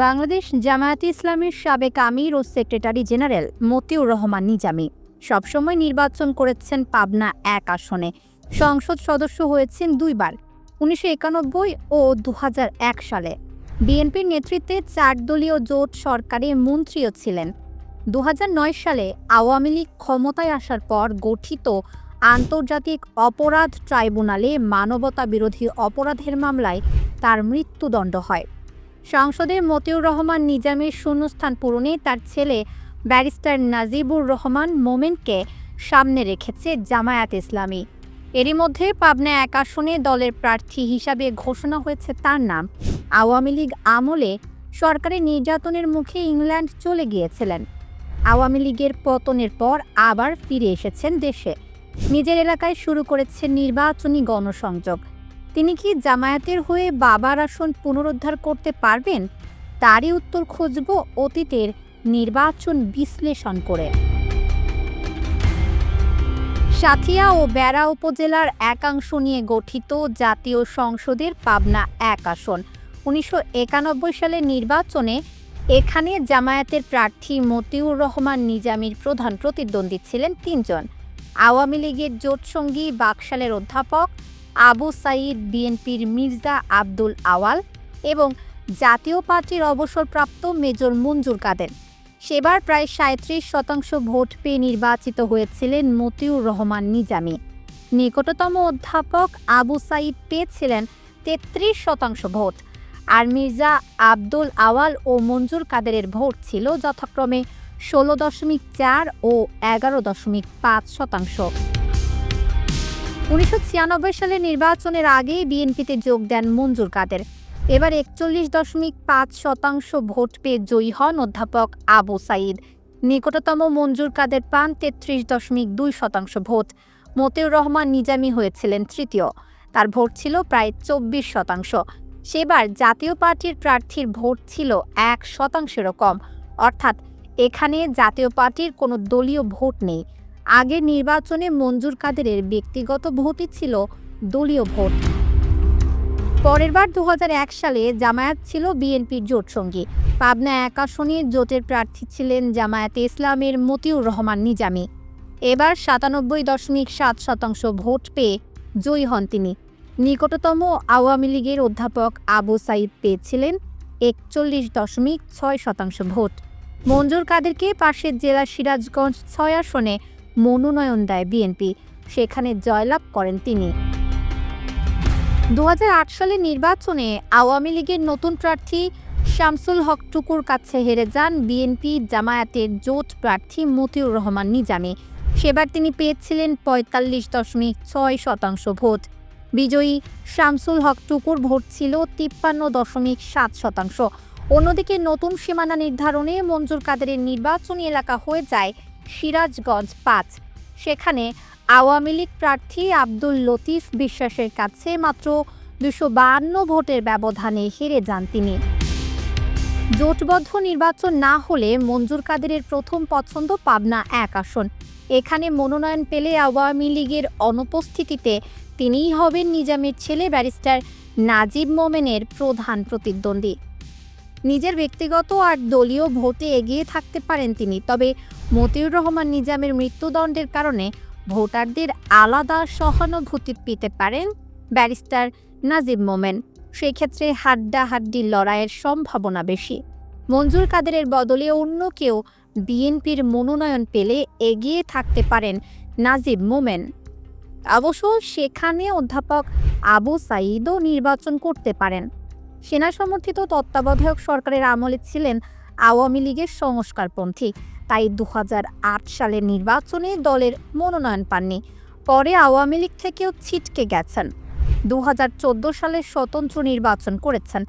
বাংলাদেশ জামায়াতে ইসলামের সাবেক আমির ও সেক্রেটারি জেনারেল মতিউর রহমান নিজামী। সবসময় নির্বাচন করেছেন পাবনা এক আসনে। সংসদ সদস্য হয়েছেন দুইবার, উনিশশো একানব্বই ও দু হাজার এক সালে। বিএনপির নেতৃত্বে চার দলীয় জোট সরকারে মন্ত্রীও ছিলেন। দু হাজার নয় সালে আওয়ামী লীগ ক্ষমতায় আসার পর গঠিত আন্তর্জাতিক অপরাধ ট্রাইব্যুনালে মানবতা বিরোধী অপরাধের মামলায় তার মৃত্যুদণ্ড হয়। সংসদে মতিউর রহমান নিজামের শূন্যস্থান পূরণে তার ছেলে ব্যারিস্টার নাজিবুর রহমান মোমেনকে সামনে রেখেছে জামায়াত ইসলামী। এরই মধ্যে পাবনা এক আসনে দলের প্রার্থী হিসাবে ঘোষণা হয়েছে তার নাম। আওয়ামী লীগ আমলে সরকারের নির্যাতনের মুখে ইংল্যান্ড চলে গিয়েছিলেন। আওয়ামী লীগের পতনের পর আবার ফিরে এসেছেন দেশে। নিজের এলাকায় শুরু করেছে নির্বাচনী গণসংযোগ। তিনি কি জামায়াতের হয়ে বাবার আসন পুনরুদ্ধার করতে পারবেন? তারই উত্তর খুঁজব অতীতের নির্বাচন বিশ্লেষণ করে। সাথিয়া ও বেড়া উপজেলার একাংশ নিয়ে গঠিত জাতীয় সংসদের পাবনা এক আসন। উনিশশো একানব্বই সালের নির্বাচনে এখানে জামায়াতের প্রার্থী মতিউর রহমান নিজামীর প্রধান প্রতিদ্বন্দ্বী ছিলেন তিনজন। আওয়ামী লীগের জোটসঙ্গী বাকশালের অধ্যাপক আবু সাইদ বিএনপির মির্জা আব্দুল আওয়াল এবং জাতীয় পার্টির অবসরপ্রাপ্ত মেজর মঞ্জুর কাদের সেবার প্রায় সাঁত্রিশ শতাংশ ভোট পেয়ে নির্বাচিত হয়েছিলেন মতিউর রহমান নিজামী। নিকটতম অধ্যাপক আবু সাইদ পেয়েছিলেন তেত্রিশ শতাংশ ভোট। আর মির্জা আব্দুল আওয়াল ও মঞ্জুর কাদেরের ভোট ছিল যথাক্রমে ষোলো দশমিক চার ও এগারো দশমিক পাঁচ শতাংশ। উনিশশো সালের নির্বাচনের আগেই বিএনপিতে যোগ দেন মঞ্জুর কাদের। এবার একচল্লিশ দশমিক পাঁচ শতাংশ ভোট পেয়ে জয়ী হন অধ্যাপক আবু সাইদ। নিকটতম মঞ্জুর কাদের পান তেত্রিশ দশমিক দুই শতাংশ ভোট। মতিউর রহমান নিজামী হয়েছিলেন তৃতীয়। তার ভোট ছিল প্রায় চব্বিশ শতাংশ। সেবার জাতীয় পার্টির প্রার্থীর ভোট ছিল এক শতাংশেরও কম। অর্থাৎ এখানে জাতীয় পার্টির কোনো দলীয় ভোট নেই। আগের নির্বাচনে মঞ্জুর কাদেরের ব্যক্তিগত ভোটই ছিল দলীয় ভোট। পরেরবার দু হাজার এক সালে জামায়াত ছিল বিএনপির জোট সঙ্গী। পাবনা এক আসনে জোটের প্রার্থী ছিলেন জামায়াতে ইসলামের মতিউর রহমান নিজামী। এবার সাতানব্বই দশমিক সাত শতাংশ ভোট পেয়ে জয়ী হন তিনি। নিকটতম আওয়ামী লীগের অধ্যাপক আবু সাইদ পেয়েছিলেন একচল্লিশ দশমিক ছয় শতাংশ ভোট। মঞ্জুর কাদেরকে পাশের জেলা সিরাজগঞ্জ ছয় আসনে মনোনয়ন দেয় বিএনপি। সেখানে জয়লাভ করেন তিনি। দু সালের নির্বাচনে আওয়ামী লীগের নতুন প্রার্থী শামসুল হক টুকুর কাছে হেরে যান বিএনপি জামায়াতের জোট প্রার্থী মতিউর রহমান নিজামী। সেবার তিনি পেয়েছিলেন পঁয়তাল্লিশ দশমিক ছয় শতাংশ ভোট। বিজয়ী শামসুল হক টুকুর ভোট ছিল তিপ্পান্ন দশমিক সাত শতাংশ। অন্যদিকে নতুন সীমানা নির্ধারণে মঞ্জুর কাদেরের নির্বাচনী এলাকা হয়ে যায় সিরাজগঞ্জ পাঁচ। সেখানে আওয়ামী লীগ প্রার্থী আব্দুল লতিফ বিশ্বাসের কাছে মাত্র দুশো বাহান্ন ভোটের ব্যবধানে হেরে যান তিনি। জোটবদ্ধ নির্বাচন না হলে মঞ্জুর কাদেরের প্রথম পছন্দ পাবনা এক আসন। এখানে মনোনয়ন পেলে আওয়ামী লীগের অনুপস্থিতিতে তিনিই হবেন নিজামের ছেলে ব্যারিস্টার নাজিব মোমেনের প্রধান প্রতিদ্বন্দ্বী। নিজের ব্যক্তিগত আর দলীয় ভোটে এগিয়ে থাকতে পারেন তিনি। তবে মতিউর রহমান নিজামের মৃত্যুদণ্ডের কারণে ভোটারদের আলাদা সহানুভূতি পেতে পারেন ব্যারিস্টার নাজিব মোমেন। সেই ক্ষেত্রে হাড্ডাহাড্ডি লড়াইয়ের সম্ভাবনা বেশি। মঞ্জুর কাদেরের বদলে অন্য কেউ বিএনপির মনোনয়ন পেলে এগিয়ে থাকতে পারেন নাজিব মোমেন। অবশ্য সেখানে অধ্যাপক আবু সাঈদও নির্বাচন করতে পারেন। সেনা সমর্থিত তত্ত্বাবধায়ক সরকারের আমলে ছিলেন আওয়ামী লীগের সংস্কারপন্থী। তাই দু হাজার আট সালের নির্বাচনে দলের মনোনয়ন পাননি। পরে আওয়ামী লীগ থেকেও ছিটকে গেছেন। দু হাজার চোদ্দ সালে স্বতন্ত্র নির্বাচন করেছেন।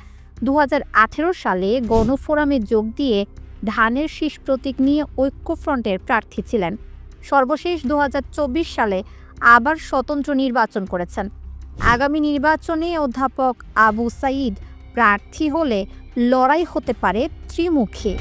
দু হাজার আঠেরো সালে গণফোরামে যোগ দিয়ে ধানের শীষ প্রতীক নিয়ে ঐক্যফ্রন্টের প্রার্থী ছিলেন। সর্বশেষ দু হাজার চব্বিশ সালে আবার স্বতন্ত্র নির্বাচন করেছেন। আগামী নির্বাচনে অধ্যাপক আবু সাইদ প্রার্থী হলে লড়াই হতে পারে ত্রিমুখী।